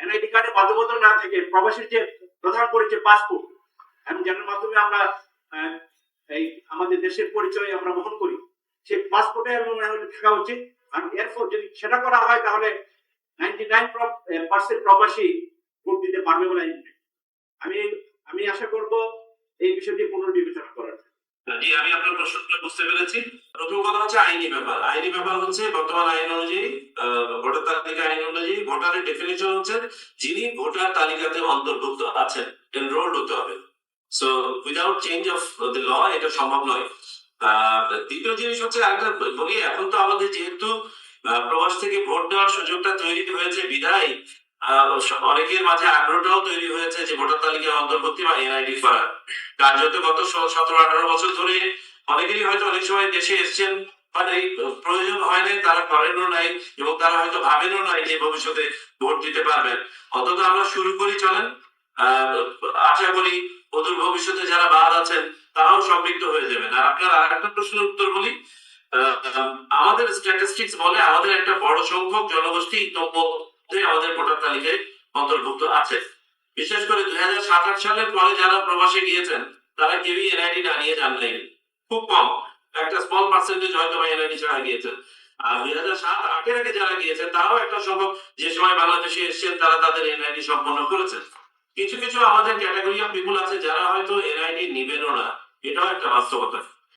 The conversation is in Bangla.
এনআইডি কার্ডে বাধ্যবাধক না থেকে প্রবাসীর যে প্রধান পরিচয় পাসপোর্ট এবং যার মাধ্যমে আমরা এই আমাদের দেশের পরিচয় আমরা বহন করি, সেই পাসপোর্টে থাকা উচিত। আর এরপর যদি সেটা করা হয়, তাহলে নাইনটি নাইন পার্সেন্ট প্রবাসী ভোট দিতে পারবে বলে আমি আমি আশা করব এই বিষয়টি পুনর্বিবেচনা করার। জি, আমি আপনার প্রশ্নটা বুঝতে পেরেছি। প্রথম কথা হচ্ছে আইনি ব্যাপার। আইনি ব্যাপার হচ্ছে বর্তমান আইন অনুযায়ী আইন অনুযায়ী ভোটারের ডেফিনেশন হচ্ছে যিনি ভোটার তালিকাতে অন্তর্ভুক্ত আছেন এনরোল্ড হতে হবে। So without change of the law এটা সম্ভব নয়। দ্বিতীয় জিনিস হচ্ছে বলি, এখন তো আমাদের যেহেতু প্রবাস থেকে ভোট দেওয়ার সুযোগটা তৈরি হয়েছে বিধায় অনেকের মাঝে আগ্রহটাও তৈরি হয়েছে যে ভোটার তালিকায় অন্তর্ভুক্তি বা এনআইডি করার। কার্যত গত সতেরো, আঠারো বছর ধরে অনেকেরই হয়তো অনেক সময় দেশে এসছেন মানে প্রয়োজন হয় নাই, তারা করেনও নাই এবং তারা হয়তো ভাবেনও নাই যে ভবিষ্যতে ভোট দিতে পারবেন। অন্তত আমরা শুরু করি, চলেন। আশা করি অদূর ভবিষ্যতে যারা বাদ আছেন, তারাও সম্পৃক্ত হয়ে যাবেন। আর আপনার আরেকটা প্রশ্নের উত্তর বলি। আমাদের স্ট্যাটিস্টিক্স বলে আমাদের একটা বড় সংখ্যক জনগোষ্ঠী ইতোমধ্যে আমাদের ভোটার তালিকায় অন্তর্ভুক্ত আছে। বিশেষ করে দুই হাজার সালের পরে যারা প্রবাসে গিয়েছেন, তারা কেউই এনআইডি না নিয়ে নাই খুব কম। একটা স্মল পার্সেন্টেজ হয়তো বা এনআইডি ছাড়া গিয়েছেন আর দুই হাজার সাত আটের আগে যারা গিয়েছেন, তারাও একটা সংখ্যক যে সময় বাংলাদেশে এসেছেন, তারা তাদের এনআইডি সম্পন্ন করেছেন। কিছু কিছু আমাদের ক্যাটাগরি অফ পিপুল আছে, যারা হয়তো এনআইডি নিবেনও না। এটাও একটা বাস্তবতা।